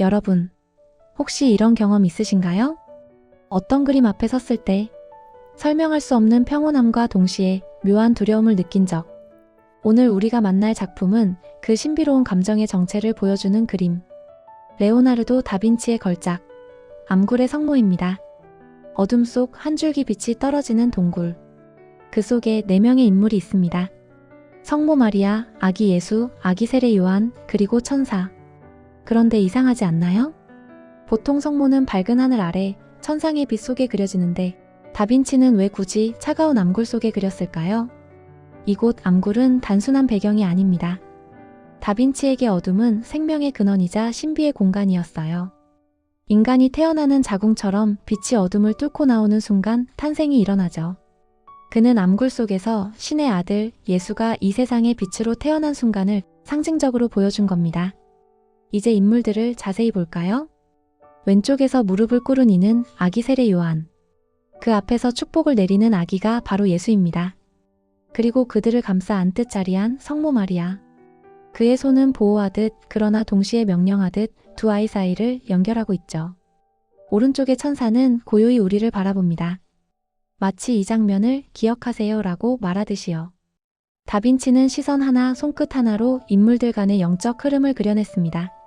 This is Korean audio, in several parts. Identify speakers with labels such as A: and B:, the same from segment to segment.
A: 여러분, 혹시 이런 경험 있으신가요? 어떤 그림 앞에 섰을 때 설명할 수 없는 평온함과 동시에 묘한 두려움을 느낀 적. 오늘 우리가 만날 작품은 그 신비로운 감정의 정체를 보여주는 그림. 레오나르도 다빈치의 걸작, 암굴의 성모입니다. 어둠 속 한 줄기 빛이 떨어지는 동굴. 그 속에 네 명의 인물이 있습니다. 성모 마리아, 아기 예수, 아기 세례 요한, 그리고 천사. 그런데 이상하지 않나요? 보통 성모는 밝은 하늘 아래 천상의 빛 속에 그려지는데 다빈치는 왜 굳이 차가운 암굴 속에 그렸을까요? 이곳 암굴은 단순한 배경이 아닙니다. 다빈치에게 어둠은 생명의 근원이자 신비의 공간이었어요. 인간이 태어나는 자궁처럼 빛이 어둠을 뚫고 나오는 순간 탄생이 일어나죠. 그는 암굴 속에서 신의 아들 예수가 이 세상의 빛으로 태어난 순간을 상징적으로 보여준 겁니다. 이제 인물들을 자세히 볼까요? 왼쪽에서 무릎을 꿇은 이는 아기 세례 요한. 그 앞에서 축복을 내리는 아기가 바로 예수입니다. 그리고 그들을 감싸 안듯 자리한 성모 마리아. 그의 손은 보호하듯 그러나 동시에 명령하듯 두 아이 사이를 연결하고 있죠. 오른쪽의 천사는 고요히 우리를 바라봅니다. 마치 이 장면을 기억하세요 라고 말하듯이요. 다빈치는 시선 하나, 손끝 하나로 인물들 간의 영적 흐름을 그려냈습니다.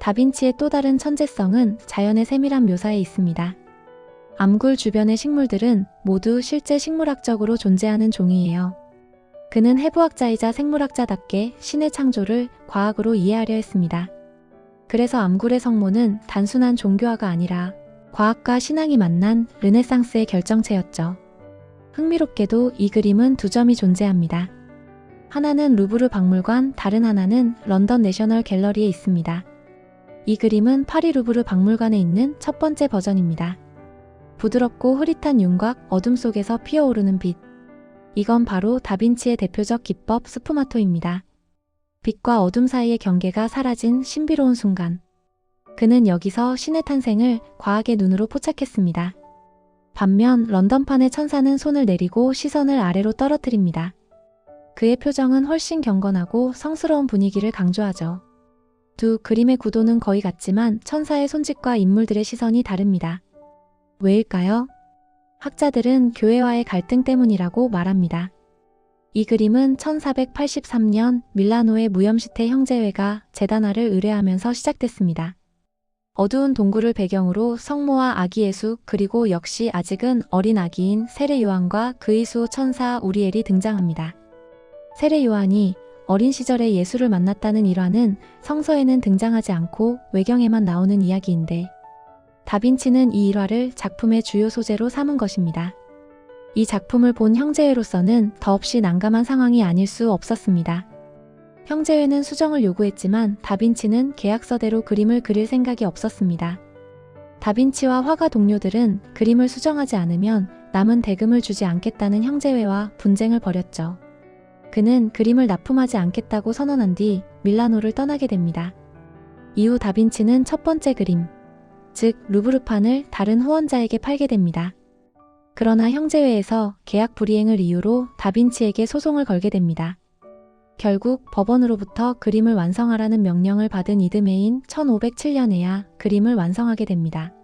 A: 다빈치의 또 다른 천재성은 자연의 세밀한 묘사에 있습니다. 암굴 주변의 식물들은 모두 실제 식물학적으로 존재하는 종이에요. 그는 해부학자이자 생물학자답게 신의 창조를 과학으로 이해하려 했습니다. 그래서 암굴의 성모는 단순한 종교화가 아니라 과학과 신앙이 만난 르네상스의 결정체였죠. 흥미롭게도 이 그림은 두 점이 존재합니다. 하나는 루브르 박물관, 다른 하나는 런던 내셔널 갤러리에 있습니다. 이 그림은 파리 루브르 박물관에 있는 첫 번째 버전입니다. 부드럽고 흐릿한 윤곽, 어둠 속에서 피어오르는 빛. 이건 바로 다빈치의 대표적 기법 스푸마토입니다. 빛과 어둠 사이의 경계가 사라진 신비로운 순간. 그는 여기서 신의 탄생을 과학의 눈으로 포착했습니다. 반면 런던판의 천사는 손을 내리고 시선을 아래로 떨어뜨립니다. 그의 표정은 훨씬 경건하고 성스러운 분위기를 강조하죠. 두 그림의 구도는 거의 같지만 천사의 손짓과 인물들의 시선이 다릅니다. 왜일까요? 학자들은 교회와의 갈등 때문이라고 말합니다. 이 그림은 1483년 밀라노의 무염시태 형제회가 재단화를 의뢰하면서 시작됐습니다. 어두운 동굴을 배경으로 성모와 아기 예수 그리고 역시 아직은 어린 아기인 세례 요한과 그의 수 천사 우리엘이 등장합니다. 세례 요한이 어린 시절에 예수를 만났다는 일화는 성서에는 등장하지 않고 외경에만 나오는 이야기인데 다빈치는 이 일화를 작품의 주요 소재로 삼은 것입니다. 이 작품을 본 형제회로서는 더없이 난감한 상황이 아닐 수 없었습니다. 형제회는 수정을 요구했지만 다빈치는 계약서대로 그림을 그릴 생각이 없었습니다. 다빈치와 화가 동료들은 그림을 수정하지 않으면 남은 대금을 주지 않겠다는 형제회와 분쟁을 벌였죠. 그는 그림을 납품하지 않겠다고 선언한 뒤 밀라노를 떠나게 됩니다. 이후 다빈치는 첫 번째 그림, 즉 루브르판을 다른 후원자에게 팔게 됩니다. 그러나 형제회에서 계약 불이행을 이유로 다빈치에게 소송을 걸게 됩니다. 결국 법원으로부터 그림을 완성하라는 명령을 받은 이듬해인 1507년에야 그림을 완성하게 됩니다.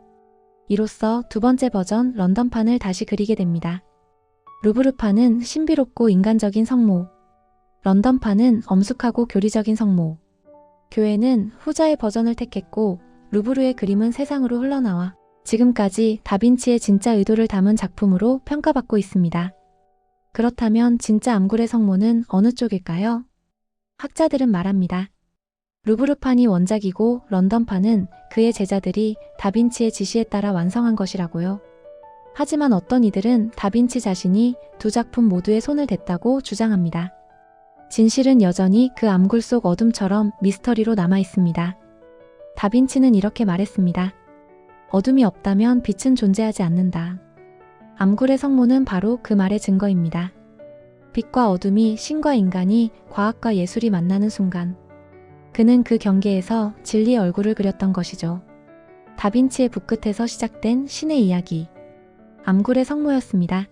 A: 이로써 두 번째 버전 런던판을 다시 그리게 됩니다. 루브르판은 신비롭고 인간적인 성모, 런던판은 엄숙하고 교리적인 성모. 교회는 후자의 버전을 택했고 루브르의 그림은 세상으로 흘러나와 지금까지 다빈치의 진짜 의도를 담은 작품으로 평가받고 있습니다. 그렇다면 진짜 암굴의 성모는 어느 쪽일까요? 학자들은 말합니다. 루브르판이 원작이고 런던판은 그의 제자들이 다빈치의 지시에 따라 완성한 것이라고요. 하지만 어떤 이들은 다빈치 자신이 두 작품 모두에 손을 댔다고 주장합니다. 진실은 여전히 그 암굴 속 어둠처럼 미스터리로 남아 있습니다. 다빈치는 이렇게 말했습니다. 어둠이 없다면 빛은 존재하지 않는다. 암굴의 성모는 바로 그 말의 증거입니다. 빛과 어둠이 신과 인간이 과학과 예술이 만나는 순간 그는 그 경계에서 진리의 얼굴을 그렸던 것이죠. 다빈치의 붓끝에서 시작된 신의 이야기. 암굴의 성모였습니다.